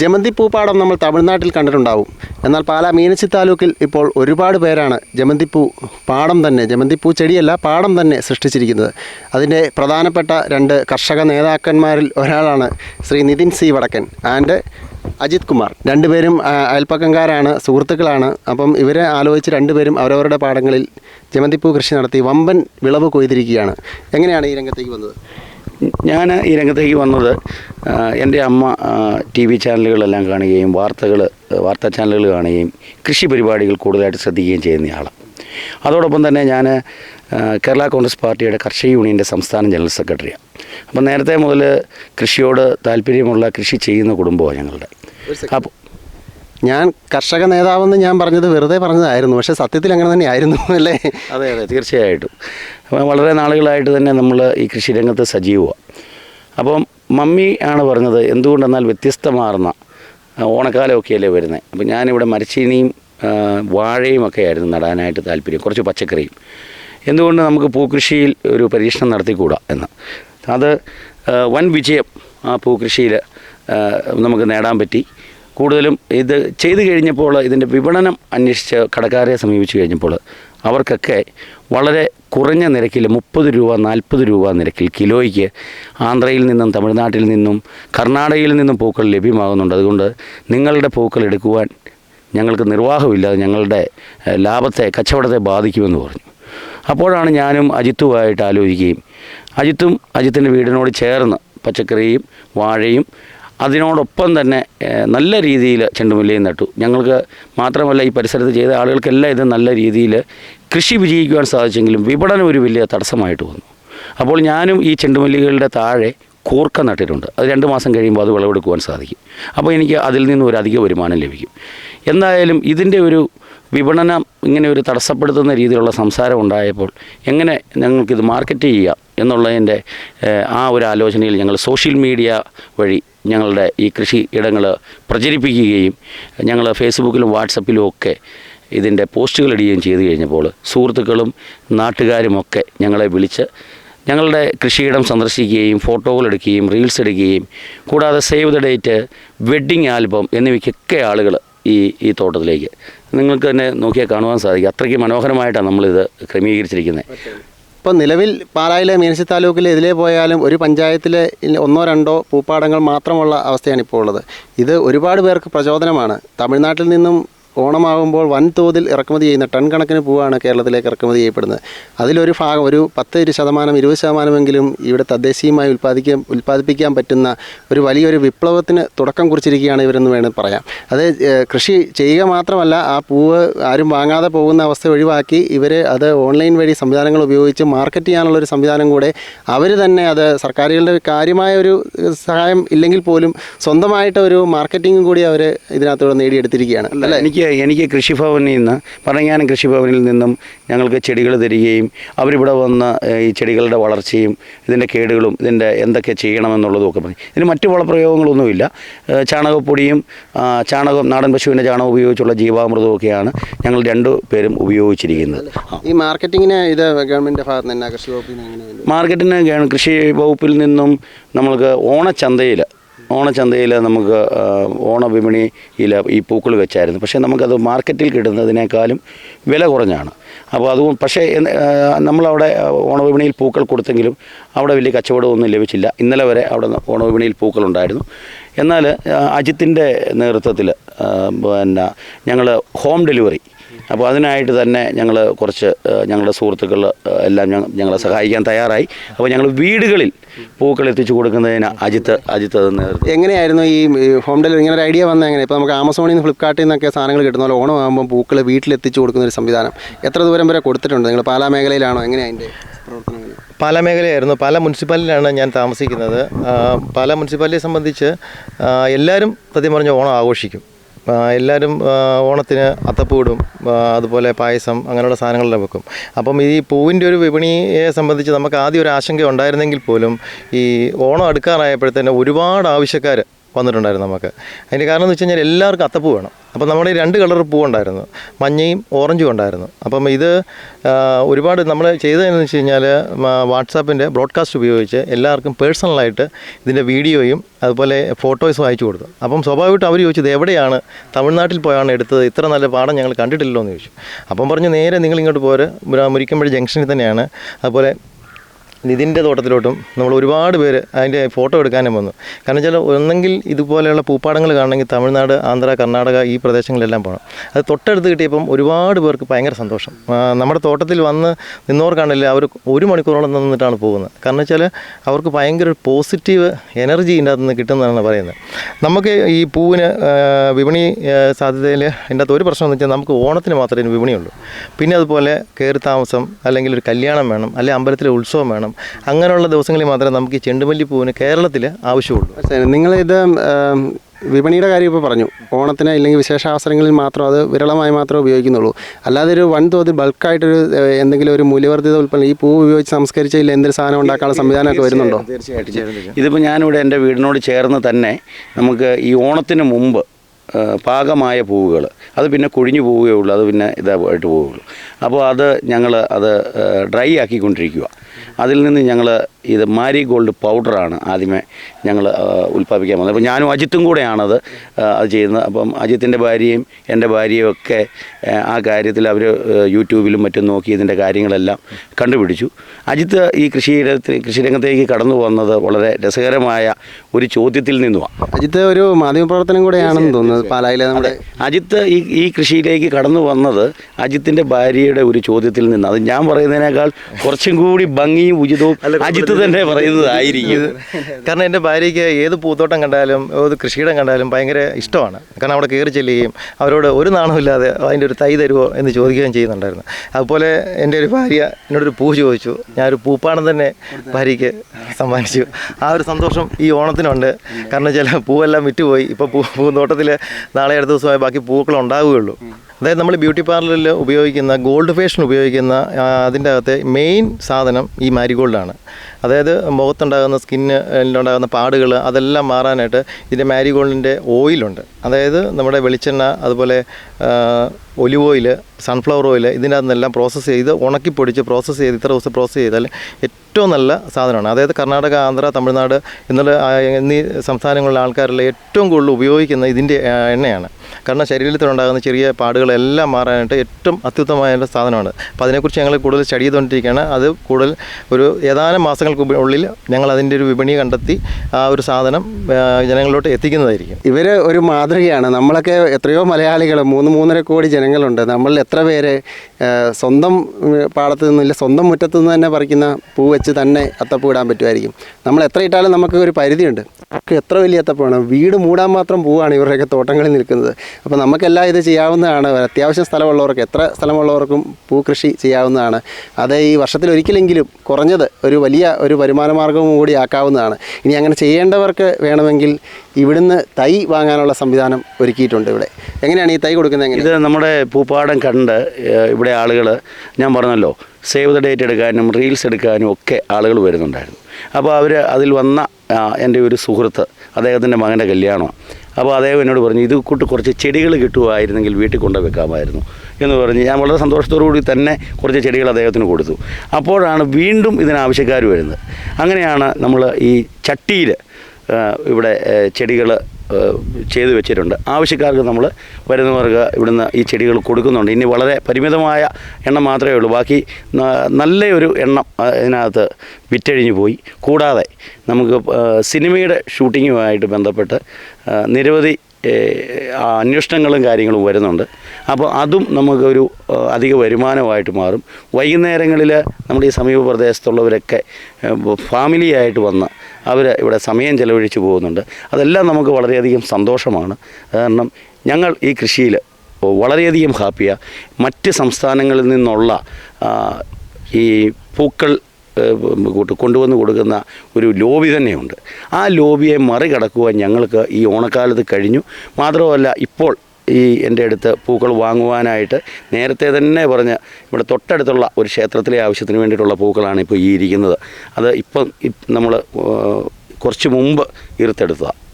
ജമന്തി പൂപ്പാടം നമ്മൾ തമിഴ്നാട്ടിൽ കണ്ടിട്ടുണ്ടാവും. എന്നാൽ പാലാ മീനച്ചി താലൂക്കിൽ ഇപ്പോൾ ഒരുപാട് പേരാണ് ജമന്തിപ്പൂ പാടം തന്നെ ജമന്തിപ്പൂ ചെടിയല്ല പാടം തന്നെ സൃഷ്ടിച്ചിരിക്കുന്നത്. അതിന്റെ പ്രധാനപ്പെട്ട രണ്ട് കർഷക നേതാക്കന്മാരിൽ ഒരാളാണ് ശ്രീ നിതിൻ സി വടക്കൻ ആൻഡ് അജിത് കുമാർ. രണ്ടുപേരും അയൽപ്പക്കംകാരാണ് സുഹൃത്തുക്കളാണ്. അപ്പം ഇവരെ ആലോചിച്ച് രണ്ടുപേരും അവരവരുടെ പാടങ്ങളിൽ ജമന്തിപ്പൂ കൃഷി നടത്തി വമ്പൻ വിളവ് കൊയ്തിരിക്കുകയാണ്. എങ്ങനെയാണ് ഈ രംഗത്തേക്ക് വന്നത്? ഞാൻ ഈ രംഗത്തേക്ക് വന്നത് എന്റെ അമ്മ ടി വി ചാനലുകളെല്ലാം കാണുകയും വാർത്തകൾ വാർത്താ ചാനലുകൾ കാണുകയും കൃഷി പരിപാടികൾ കൂടുതലായിട്ട് ശ്രദ്ധിക്കുകയും ചെയ്യുന്നയാളാണ് അതോടൊപ്പം തന്നെ ഞാൻ കേരള കോൺഗ്രസ് പാർട്ടിയുടെ കർഷക യൂണിയന്റെ സംസ്ഥാന ജനറൽ സെക്രട്ടറിയാണ് അപ്പം നേരത്തെ മുതൽ കൃഷിയോട് താല്പര്യമുള്ള കൃഷി ചെയ്യുന്ന കുടുംബമാണ് ഞങ്ങളുടെ. അപ്പോൾ ഞാൻ കർഷക നേതാവെന്ന് ഞാൻ പറഞ്ഞത് വെറുതെ പറഞ്ഞതായിരുന്നു. പക്ഷേ സത്യത്തിൽ അങ്ങനെ തന്നെ ആയിരുന്നു അല്ലേ? അതെ അതെ. തീർച്ചയായിട്ടും. വളരെ നാളുകളായിട്ട് തന്നെ നമ്മൾ ഈ കൃഷിരംഗത്ത് സജീവമാണ് അപ്പം മമ്മി ആണ് പറഞ്ഞത് എന്തുകൊണ്ടെന്നാൽ വ്യത്യസ്തമാർന്ന ഓണക്കാലമൊക്കെയല്ലേ വരുന്നത് അപ്പം ഞാനിവിടെ മരച്ചീനിയും വാഴയും ഒക്കെ ആയിരുന്നു നടാനായിട്ട് താല്പര്യം കുറച്ച് പച്ചക്കറിയും. എന്തുകൊണ്ട് നമുക്ക് പൂക്കൃഷിയിൽ ഒരു പരീക്ഷണം നടത്തിക്കൂടാ എന്ന്? അത് വൻ വിജയം ആ പൂക്കൃഷിയിൽ നമുക്ക് നേടാൻ പറ്റി. കൂടുതലും ഇത് ചെയ്തു കഴിഞ്ഞപ്പോൾ ഇതിന്റെ വിപണനം അന്വേഷിച്ച് കടക്കാരെ സമീപിച്ചു കഴിഞ്ഞപ്പോൾ അവർക്കൊക്കെ വളരെ കുറഞ്ഞ നിരക്കിൽ മുപ്പത് രൂപ നാൽപ്പത് രൂപ നിരക്കിൽ കിലോയ്ക്ക് ആന്ധ്രയിൽ നിന്നും തമിഴ്നാട്ടിൽ നിന്നും കർണാടകയിൽ നിന്നും പൂക്കൾ ലഭ്യമാകുന്നുണ്ട്. അതുകൊണ്ട് നിങ്ങളുടെ പൂക്കൾ എടുക്കുവാൻ ഞങ്ങൾക്ക് നിർവാഹമില്ലാതെ ഞങ്ങളുടെ ലാഭത്തെ കച്ചവടത്തെ ബാധിക്കുമെന്ന് പറഞ്ഞു. അപ്പോഴാണ് ഞാനും അജിത്തുമായിട്ട് ആലോചിക്കുകയും അജിത്തും അജിത്തിന്റെ വീടിനോട് ചേർന്ന് പച്ചക്കറിയും വാഴയും അതിനോടൊപ്പം തന്നെ നല്ല രീതിയിൽ ചെണ്ടുമല്ലിയും നട്ടു. ഞങ്ങൾക്ക് മാത്രമല്ല ഈ പരിസരത്ത് ചെയ്ത ആളുകൾക്കെല്ലാം ഇത് നല്ല രീതിയിൽ കൃഷി വിജയിക്കുവാൻ സാധിച്ചെങ്കിലും വിപണനം ഒരു വലിയ തടസ്സമായിട്ട് വന്നു. അപ്പോൾ ഞാനും ഈ ചെണ്ടുമല്ലികളുടെ താഴെ കൂർക്ക നട്ടിട്ടുണ്ട്. അത് രണ്ട് മാസം കഴിയുമ്പോൾ അത് വിളവെടുക്കുവാൻ സാധിക്കും. അപ്പോൾ എനിക്ക് അതിൽ നിന്നും ഒരു അധിക വരുമാനം ലഭിക്കും. എന്തായാലും ഇതിന്റെ ഒരു വിപണനം ഇങ്ങനെ ഒരു തടസ്സപ്പെടുത്തുന്ന രീതിയിലുള്ള സംസാരം ഉണ്ടായപ്പോൾ എങ്ങനെ ഞങ്ങൾക്കിത് മാർക്കറ്റ് ചെയ്യാം എന്നുള്ളതിന്റെ ആ ഒരു ആലോചനയിൽ ഞങ്ങൾ സോഷ്യൽ മീഡിയ വഴി ഞങ്ങളുടെ ഈ കൃഷി ഇടങ്ങൾ പ്രചരിപ്പിക്കുകയും ഞങ്ങൾ ഫേസ്ബുക്കിലും വാട്സപ്പിലും ഒക്കെ ഇതിന്റെ പോസ്റ്റുകൾ ഇടുകയും ചെയ്തു കഴിഞ്ഞപ്പോൾ സുഹൃത്തുക്കളും നാട്ടുകാരുമൊക്കെ ഞങ്ങളെ വിളിച്ച് ഞങ്ങളുടെ കൃഷിയിടം സന്ദർശിക്കുകയും ഫോട്ടോകൾ എടുക്കുകയും റീൽസ് എടുക്കുകയും കൂടാതെ save the date wedding album എന്നിവയ്ക്കൊക്കെ ആളുകൾ ഈ ഈ തോട്ടത്തിലേക്ക്. നിങ്ങൾക്ക് തന്നെ നോക്കിയാൽ കാണുവാൻ സാധിക്കും. അത്രയ്ക്ക് മനോഹരമായിട്ടാണ് നമ്മളിത് ക്രമീകരിച്ചിരിക്കുന്നത് ഇപ്പോൾ നിലവിൽ പാലായിലെ മീനച്ചി താലൂക്കിൽ ഇതിലേ പോയാലും ഒരു പഞ്ചായത്തിലെ ഒന്നോ രണ്ടോ പൂപ്പാടങ്ങൾ മാത്രമുള്ള അവസ്ഥയാണ് ഇപ്പോൾ ഉള്ളത്. ഇത് ഒരുപാട് പേർക്ക് പ്രചോദനമാണ്. തമിഴ്നാട്ടിൽ നിന്നും ഓണമാകുമ്പോൾ വൻതോതിൽ ഇറക്കുമതി ചെയ്യുന്ന ടൺ കണക്കിന് പൂവാണ് കേരളത്തിലേക്ക് ഇറക്കുമതി ചെയ്യപ്പെടുന്നത്. അതിലൊരു ഭാഗം ഒരു പത്ത് ഇരു ശതമാനം ഇരുപത് ശതമാനമെങ്കിലും ഇവിടെ തദ്ദേശീയമായി ഉൽപ്പാദിക്കാൻ ഉൽപ്പാദിപ്പിക്കാൻ പറ്റുന്ന ഒരു വലിയൊരു വിപ്ലവത്തിന് തുടക്കം കുറിച്ചിരിക്കുകയാണ് ഇവരെന്ന് വേണം പറയാം. അത് കൃഷി ചെയ്യുക മാത്രമല്ല ആ പൂവ് ആരും വാങ്ങാതെ പോകുന്ന അവസ്ഥ ഒഴിവാക്കി ഇവർ അത് ഓൺലൈൻ വഴി സംവിധാനങ്ങൾ ഉപയോഗിച്ച് മാർക്കറ്റ് ചെയ്യാനുള്ള ഒരു സംവിധാനം കൂടെ അവർ തന്നെ അത് സർക്കാരുകളുടെ കാര്യമായ ഒരു സഹായം ഇല്ലെങ്കിൽ പോലും സ്വന്തമായിട്ട് ഒരു മാർക്കറ്റിംഗും കൂടി അവർ ഇതിനകത്തൂടെ നേടിയെടുത്തിരിക്കുകയാണ്. അല്ല? എനിക്ക് എനിക്ക് കൃഷിഭവനിൽ നിന്ന് പറഞ്ഞാനും കൃഷിഭവനിൽ നിന്നും ഞങ്ങൾക്ക് ചെടികൾ തരികയും അവരിവിടെ വന്ന് ഈ ചെടികളുടെ വളർച്ചയും ഇതിന്റെ കേടുകളും ഇതിന്റെ എന്തൊക്കെ ചെയ്യണമെന്നുള്ളതും ഒക്കെ പറഞ്ഞു. ഇതിന് മറ്റു വളപ്രയോഗങ്ങളൊന്നുമില്ല. ചാണകപ്പൊടിയും ചാണകം നാടൻ പശുവിന്റെ ചാണകം ഉപയോഗിച്ചുള്ള ജീവാമൃതവും ഒക്കെയാണ് ഞങ്ങൾ രണ്ടു പേരും ഉപയോഗിച്ചിരിക്കുന്നത്. ഈ മാർക്കറ്റിങ്ങിന് ഇത് ഗവൺമെന്റ് ഭാഗത്ത് നിന്ന് കൃഷി വകുപ്പിൽ നിന്ന് മാർക്കറ്റിന് കൃഷി വകുപ്പിൽ നിന്നും നമ്മൾക്ക് ഓണച്ചന്തയിൽ ഓണച്ചന്തയിൽ നമുക്ക് ഓണവിപണിയിൽ ഈ പൂക്കൾ വെച്ചായിരുന്നു. പക്ഷേ നമുക്കത് മാർക്കറ്റിൽ കിട്ടുന്നതിനേക്കാളും വില കുറഞ്ഞാണ്. അപ്പോൾ അതുകൊണ്ട് പക്ഷേ നമ്മളവിടെ ഓണവിപണിയിൽ പൂക്കൾ കൊടുത്തെങ്കിലും അവിടെ വലിയ കച്ചവടമൊന്നും ലഭിച്ചില്ല. ഇന്നലെ വരെ അവിടെ ഓണവിപണിയിൽ പൂക്കളുണ്ടായിരുന്നു. എന്നാൽ അജിത്തിന്റെ നേതൃത്വത്തിൽ പിന്നെ ഞങ്ങൾ ഹോം ഡെലിവറി അപ്പോൾ അതിനായിട്ട് തന്നെ ഞങ്ങൾ കുറച്ച് ഞങ്ങളുടെ സുഹൃത്തുക്കൾ എല്ലാം ഞങ്ങ- ഞങ്ങളെ സഹായിക്കാൻ തയ്യാറായി. അപ്പോൾ ഞങ്ങൾ വീടുകളിൽ പൂക്കൾ എത്തിച്ചു കൊടുക്കുന്നതിന് അജിത്ത് അജിത്ത് അത് നേതൃത്വം. എങ്ങനെയായിരുന്നു ഈ ഈ ഹോം ഡെലിവറി ഇങ്ങനെ ഒരു ഐഡിയ വന്ന എങ്ങനെ? ഇപ്പോൾ നമുക്ക് ആമസോണിൽ നിന്ന് ഫ്ലിപ്കാർട്ടിൽ നിന്നൊക്കെ സാധനങ്ങൾ കിട്ടുന്ന പോലെ ഓണമാകുമ്പോൾ പൂക്കൾ വീട്ടിലെത്തിച്ചു കൊടുക്കുന്ന ഒരു സംവിധാനം. എത്ര ദൂരം വരെ കൊടുത്തിട്ടുണ്ട്? നിങ്ങൾ പാലാ മേഖലയിലാണോ? എങ്ങനെയാണ് അതിന്റെ പ്രവർത്തനങ്ങൾ പാല മേഖലയായിരുന്നു. പാല മുനിസിപ്പാലിറ്റിയിലാണ് ഞാൻ താമസിക്കുന്നത്. പല പാല മുനിസിപ്പാലിറ്റിയെ സംബന്ധിച്ച് എല്ലാവരും സത്യം പറഞ്ഞ ഓണം ആഘോഷിക്കും. എല്ലാവരും ഓണത്തിന് അത്തപ്പൂടും അതുപോലെ പായസം അങ്ങനെയുള്ള സാധനങ്ങളെല്ലാം വെക്കും. അപ്പം ഈ പൂവിന്റെ ഒരു വിപണിയെ സംബന്ധിച്ച് നമുക്ക് ആദ്യം ഒരു ആശങ്ക ഉണ്ടായിരുന്നെങ്കിൽ പോലും ഈ ഓണം അടുക്കാറായപ്പോഴത്തേന് ഒരുപാട് ആവശ്യക്കാർ വന്നിട്ടുണ്ടായിരുന്നു നമുക്ക്. അതിന്റെ കാരണം എന്ന് വെച്ച് കഴിഞ്ഞാൽ എല്ലാവർക്കും അത്തപ്പൂ വേണം. അപ്പോൾ നമ്മുടെ രണ്ട് കളർ പൂവുണ്ടായിരുന്നു മഞ്ഞയും ഓറഞ്ചും ഉണ്ടായിരുന്നു. അപ്പം ഇത് ഒരുപാട് നമ്മൾ ചെയ്തതെന്ന് വെച്ച് കഴിഞ്ഞാൽ വാട്സാപ്പിന്റെ ബ്രോഡ്കാസ്റ്റ് ഉപയോഗിച്ച് എല്ലാവർക്കും പേഴ്സണലായിട്ട് ഇതിന്റെ വീഡിയോയും അതുപോലെ ഫോട്ടോസും അയച്ചു കൊടുത്തു. അപ്പം സ്വാഭാവികമായിട്ടും അവർ ചോദിച്ചത് എവിടെയാണ്? തമിഴ്നാട്ടിൽ പോയാണ് എടുത്തത്? ഇത്ര നല്ല പാടം ഞങ്ങൾ കണ്ടിട്ടില്ലല്ലോ എന്ന് ചോദിച്ചു. അപ്പം പറഞ്ഞു നേരെ നിങ്ങൾ ഇങ്ങോട്ട് പോര്. മുരിക്കമ്പഴി ജംഗ്ഷനിൽ തന്നെയാണ്. അതുപോലെ നിതിന്റെ തോട്ടത്തിലോട്ടും നമ്മൾ ഒരുപാട് പേര് അതിന്റെ ഫോട്ടോ എടുക്കാനും വന്നു. കാരണം വെച്ചാൽ ഒന്നെങ്കിൽ ഇതുപോലെയുള്ള പൂപ്പാടങ്ങൾ കാണണമെങ്കിൽ തമിഴ്നാട് ആന്ധ്ര കർണാടക ഈ പ്രദേശങ്ങളിലെല്ലാം പോകണം. അത് തൊട്ടടുത്ത് കിട്ടിയപ്പം ഒരുപാട് പേർക്ക് ഭയങ്കര സന്തോഷം. നമ്മുടെ തോട്ടത്തിൽ വന്ന് നിന്നവർക്കാണല്ലേ അവർ ഒരു മണിക്കൂറോളം നിന്നിട്ടാണ് പോകുന്നത്. കാരണം വെച്ചാൽ അവർക്ക് ഭയങ്കര പോസിറ്റീവ് എനർജി ഇതിന്റെ അകത്ത് നിന്ന് കിട്ടുന്നതാണ് പറയുന്നത്. നമുക്ക് ഈ പൂവിന് വിപണി സാധ്യതയിൽ ഇതിന്റെ അകത്ത് ഒരു പ്രശ്നം എന്ന് വെച്ചാൽ നമുക്ക് ഓണത്തിന് മാത്രമേ വിപണിയുള്ളൂ. പിന്നെ അതുപോലെ കയറി താമസം അല്ലെങ്കിൽ ഒരു കല്യാണം വേണം അല്ലെങ്കിൽ അമ്പലത്തിലെ ഉത്സവം വേണം അങ്ങനെയുള്ള ദിവസങ്ങളിൽ മാത്രമേ നമുക്ക് ഈ ചെണ്ടുമല്ലി പൂവിന് കേരളത്തിൽ ആവശ്യമുള്ളൂ. നിങ്ങളിത് വിപണിയുടെ കാര്യം ഇപ്പോൾ പറഞ്ഞു. ഓണത്തിന് ഇല്ലെങ്കിൽ വിശേഷാവസരങ്ങളിൽ മാത്രം അത് വിരളമായി മാത്രമേ ഉപയോഗിക്കുന്നുള്ളൂ. അല്ലാതെ ഒരു വൻതോതിൽ ബൾക്കായിട്ടൊരു എന്തെങ്കിലും ഒരു മൂല്യവർദ്ധിത ഉൽപ്പന്നം ഈ പൂവ് ഉപയോഗിച്ച് സംസ്കരിച്ചതിൽ എന്തൊരു സാധനം ഉണ്ടാക്കാനുള്ള സംവിധാനമൊക്കെ വരുന്നുണ്ടോ? തീർച്ചയായിട്ടും ഇതിപ്പോൾ ഞാനിവിടെ എന്റെ വീടിനോട് ചേർന്ന് തന്നെ നമുക്ക് ഈ ഓണത്തിന് മുമ്പ് പാകമായ പൂവുകൾ അത് പിന്നെ കൊഴിഞ്ഞു പോവുകയുള്ളൂ അത് പിന്നെ ഇതായിട്ട് പോവുകയുള്ളൂ. അപ്പോൾ അത് ഞങ്ങൾ അത് ഡ്രൈ ആക്കിക്കൊണ്ടിരിക്കുക അതിൽ നിന്ന് ഞങ്ങൾ ഇത് മാരി ഗോൾഡ് പൗഡറാണ് ആദ്യമേ ഞങ്ങൾ ഉൽപ്പാദിപ്പിക്കാൻ വന്നത്. അപ്പോൾ ഞാനും അജിത്തും കൂടെയാണത് അത് ചെയ്യുന്നത്. അപ്പം അജിത്തിന്റെ ഭാര്യയും എന്റെ ഭാര്യയും ഒക്കെ ആ, കാര്യത്തിൽ അവർ യൂട്യൂബിലും മറ്റും നോക്കി ഇതിന്റെ കാര്യങ്ങളെല്ലാം കണ്ടുപിടിച്ചു. അജിത്ത് ഈ കൃഷിയിടത്തിൽ കൃഷിരംഗത്തേക്ക് കടന്നു വന്നത് വളരെ രസകരമായ ഒരു ചോദ്യത്തിൽ നിന്നുമാണ് അജിത്ത് ഒരു മാധ്യമപ്രവർത്തനം കൂടെയാണെന്ന് തോന്നുന്നത് പാലായിലെ നമ്മുടെ അജിത്ത് ഈ ഈ കൃഷിയിലേക്ക് കടന്നു വന്നത് അജിത്തിന്റെ ഭാര്യയുടെ ഒരു ചോദ്യത്തിൽ നിന്ന് അത് ഞാൻ പറയുന്നതിനേക്കാൾ കുറച്ചും കൂടി ഭംഗിയും ഉചിതവും അജിത്ത് തന്നെ പറയുന്നതായിരിക്കും കാരണം എന്റെ ഭാര്യയ്ക്ക് ഏത് പൂത്തോട്ടം കണ്ടാലും ഏത് കൃഷിയിടം കണ്ടാലും ഭയങ്കര ഇഷ്ടമാണ്. കാരണം അവിടെ കയറി ചെല്ലുകയും അവരോട് ഒരു നാണമില്ലാതെ അതിന്റെ ഒരു തൈ തരുമോ എന്ന് ചോദിക്കുകയും ചെയ്യുന്നുണ്ടായിരുന്നു. അതുപോലെ എന്റെ ഒരു ഭാര്യ എന്നോടൊരു പൂ ചോദിച്ചു. ഞാനൊരു പൂപ്പാണം തന്നെ ഭാര്യയ്ക്ക് സമ്മാനിച്ചു. ആ ഒരു സന്തോഷം ഈ ഓണത്തിനുണ്ട്. കാരണം ചില പൂവെല്ലാം വിറ്റുപോയി. ഇപ്പോൾ പൂ പൂന്തോട്ടത്തിൽ നാളെ അടുത്ത ദിവസമായി ബാക്കി പൂക്കൾ ഉണ്ടാവുകയുള്ളൂ. അതായത് നമ്മൾ ബ്യൂട്ടി പാർലറിൽ ഉപയോഗിക്കുന്ന ഗോൾഡ് ഫേഷൻ ഉപയോഗിക്കുന്ന അതിന്റെ അകത്തെ മെയിൻ സാധനം ഈ മാരിഗോൾഡാണ്. അതായത് മുഖത്തുണ്ടാകുന്ന സ്കിന്നിലുണ്ടാകുന്ന പാടുകൾ അതെല്ലാം മാറാനായിട്ട് ഇതിന്റെ മാരിഗോൾഡിന്റെ ഓയിലുണ്ട് അതായത് നമ്മുടെ വെളിച്ചെണ്ണ അതുപോലെ ഒലിവ് ഓയിൽ സൺഫ്ലവർ ഓയിൽ ഇതിന്റെ അകത്തെല്ലാം പ്രോസസ്സ് ചെയ്ത് ഉണക്കി പൊടിച്ച് പ്രോസസ്സ് ചെയ്ത് ഇത്ര ദിവസം പ്രോസസ്സ് ചെയ്താൽ ഏറ്റവും നല്ല സാധനമാണ്. അതായത് കർണാടക ആന്ധ്ര തമിഴ്നാട് എന്നുള്ള എന്നീ സംസ്ഥാനങ്ങളിലെ ആൾക്കാരിൽ ഏറ്റവും കൂടുതൽ ഉപയോഗിക്കുന്ന ഇതിന്റെ എണ്ണയാണ്. കാരണം ശരീരത്തിലുണ്ടാകുന്ന ചെറിയ പാടുകളെല്ലാം മാറാനായിട്ട് ഏറ്റവും അത്യുത്തമമായ സാധനമാണ്. അപ്പോൾ അതിനെക്കുറിച്ച് ഞങ്ങൾ കൂടുതൽ സ്റ്റഡി ചെയ്തുകൊണ്ടിരിക്കുകയാണ്. അത് കൂടുതൽ ഒരു ഏതാനും മാസങ്ങൾക്ക് ഉള്ളിൽ ഞങ്ങൾ അതിന്റെ ഒരു വിപണി കണ്ടെത്തി ആ ഒരു സാധനം ജനങ്ങളിലോട്ട് എത്തിക്കുന്നതായിരിക്കും. ഇവർ ഒരു മാതൃകയാണ്. നമ്മളൊക്കെ എത്രയോ മലയാളികൾ മൂന്ന് മൂന്നര കോടി ജനങ്ങളുണ്ട്. നമ്മൾ എത്ര പേര് സ്വന്തം പാടത്ത് നിന്നില്ല സ്വന്തം മുറ്റത്തു നിന്ന് തന്നെ പറിക്കുന്ന പൂ വെച്ച് തന്നെ അത്തപ്പൂ ഇടാൻ പറ്റുമായിരിക്കും. നമ്മൾ എത്ര ഇട്ടാലും നമുക്ക് ഒരു പരിധിയുണ്ട്. എത്ര വലിയ അത്തപ്പൂവാണ്. വീട് മൂടാൻ മാത്രം പൂവാണ് ഇവരുടെയൊക്കെ തോട്ടങ്ങളിൽ നിൽക്കുന്നത്. അപ്പോൾ നമുക്കെല്ലാം ഇത് ചെയ്യാവുന്നതാണ്. അത്യാവശ്യം സ്ഥലമുള്ളവർക്ക് എത്ര സ്ഥലമുള്ളവർക്കും പൂ കൃഷി ചെയ്യാവുന്നതാണ്. അത് ഈ വർഷത്തിൽ ഒരിക്കലെങ്കിലും കുറഞ്ഞത് ഒരു വലിയ ഒരു വരുമാന മാർഗവും കൂടി ആക്കാവുന്നതാണ്. ഇനി അങ്ങനെ ചെയ്യേണ്ടവർക്ക് വേണമെങ്കിൽ ഇവിടുന്ന് തൈ വാങ്ങാനുള്ള സംവിധാനം ഒരുക്കിയിട്ടുണ്ട് ഇവിടെ. എങ്ങനെയാണ് ഈ തൈ കൊടുക്കുന്നത് എങ്ങനെ? ഇത് നമ്മുടെ പൂപ്പാടം കണ്ട് ഇവിടെ ആളുകൾ ഞാൻ പറഞ്ഞല്ലോ സേവ് ദ ഡേറ്റ് എടുക്കാനും റീൽസ് എടുക്കാനും ഒക്കെ ആളുകൾ വരുന്നുണ്ടായിരുന്നു. അപ്പോൾ അവർ അതിൽ വന്ന എന്റെ ഒരു സുഹൃത്ത് അദ്ദേഹത്തിന്റെ മകന്റെ കല്യാണമാണ്. അപ്പോൾ അദ്ദേഹം എന്നോട് പറഞ്ഞു ഇത് കൂട്ട് കുറച്ച് ചെടികൾ കിട്ടുമായിരുന്നെങ്കിൽ വീട്ടിൽ കൊണ്ടു വെക്കാമായിരുന്നു. എന്ന് പറഞ്ഞ് ഞാൻ വളരെ സന്തോഷത്തോടു കൂടി തന്നെ കുറച്ച് ചെടികൾ അദ്ദേഹത്തിന് കൊടുത്തു. അപ്പോഴാണ് വീണ്ടും ഇതിന് ആവശ്യക്കാർ വരുന്നത്. അങ്ങനെയാണ് നമ്മൾ ഈ ചട്ടിയിൽ ഇവിടെ ചെടികൾ ചെയ്തു വെച്ചിട്ടുണ്ട്. ആവശ്യക്കാർക്ക് നമ്മൾ വരുന്നവർക്ക് ഇവിടുന്ന് ഈ ചെടികൾ കൊടുക്കുന്നുണ്ട്. ഇനി വളരെ പരിമിതമായ എണ്ണം മാത്രമേ ഉള്ളൂ. ബാക്കി നല്ലൊരു എണ്ണം അതിനകത്ത് വിറ്റഴിഞ്ഞു പോയി. കൂടാതെ നമുക്ക് സിനിമയുടെ ഷൂട്ടിങ്ങുമായിട്ട് ബന്ധപ്പെട്ട് നിരവധി അന്വേഷണങ്ങളും കാര്യങ്ങളും വരുന്നുണ്ട്. അപ്പോൾ അതും നമുക്കൊരു അധിക വരുമാനമായിട്ട് മാറും. വൈകുന്നേരങ്ങളിൽ നമ്മുടെ ഈ സമീപ പ്രദേശത്തുള്ളവരൊക്കെ ഫാമിലി ഫാമിലിയായിട്ട് വന്ന് അവർ ഇവിടെ സമയം ചെലവഴിച്ച് പോകുന്നുണ്ട്. അതെല്ലാം നമുക്ക് വളരെയധികം സന്തോഷമാണ്. കാരണം ഞങ്ങൾ ഈ കൃഷിയിൽ വളരെയധികം ഹാപ്പിയാണ് മറ്റ് സംസ്ഥാനങ്ങളിൽ നിന്നുള്ള ഈ പൂക്കൾ കൊണ്ടുവന്ന് കൊടുക്കുന്ന ഒരു ലോബി തന്നെയുണ്ട്. ആ ലോബിയെ മറികടക്കുവാൻ ഞങ്ങൾക്ക് ഈ ഓണക്കാലത്ത് കഴിഞ്ഞു. മാത്രമല്ല ഇപ്പോൾ ഈ എന്റെ അടുത്ത് പൂക്കൾ വാങ്ങുവാനായിട്ട് നേരത്തെ തന്നെ പറഞ്ഞ് ഇവിടെ തൊട്ടടുത്തുള്ള ഒരു ക്ഷേത്രത്തിലെ ആവശ്യത്തിന് വേണ്ടിയിട്ടുള്ള പൂക്കളാണ് ഇപ്പോൾ ഈ ഇരിക്കുന്നത്. അത് ഇപ്പം നമ്മൾ കുറച്ച് മുമ്പ് ഇറുത്തെടുത്തതാണ്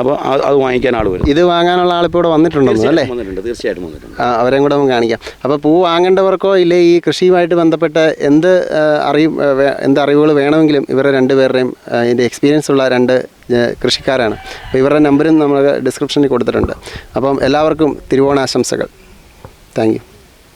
അപ്പോൾ അത് വാങ്ങിക്കാൻ ആൾ വരും. ഇത് വാങ്ങാനുള്ള ആളിപ്പോൾ ഇവിടെ വന്നിട്ടുണ്ടോ അല്ലേ? വന്നിട്ടുണ്ട് തീർച്ചയായിട്ടും വന്നിട്ടുണ്ട്. അവരെയും കൂടെ നമുക്ക് കാണിക്കാം. അപ്പോൾ പൂ വാങ്ങേണ്ടവർക്കോ ഇല്ലേ ഈ കൃഷിയുമായിട്ട് ബന്ധപ്പെട്ട എന്ത് അറിവ് അറിയും എന്ത് അറിവുകൾ വേണമെങ്കിലും ഇവരുടെ രണ്ടുപേരുടെയും ഇതിന്റെ എക്സ്പീരിയൻസ് ഉള്ള രണ്ട് കൃഷിക്കാരാണ്. അപ്പോൾ ഇവരുടെ നമ്പരും നമ്മൾ ഡിസ്ക്രിപ്ഷനിൽ കൊടുത്തിട്ടുണ്ട്. അപ്പം എല്ലാവർക്കും തിരുവോണാശംസകൾ. Thank you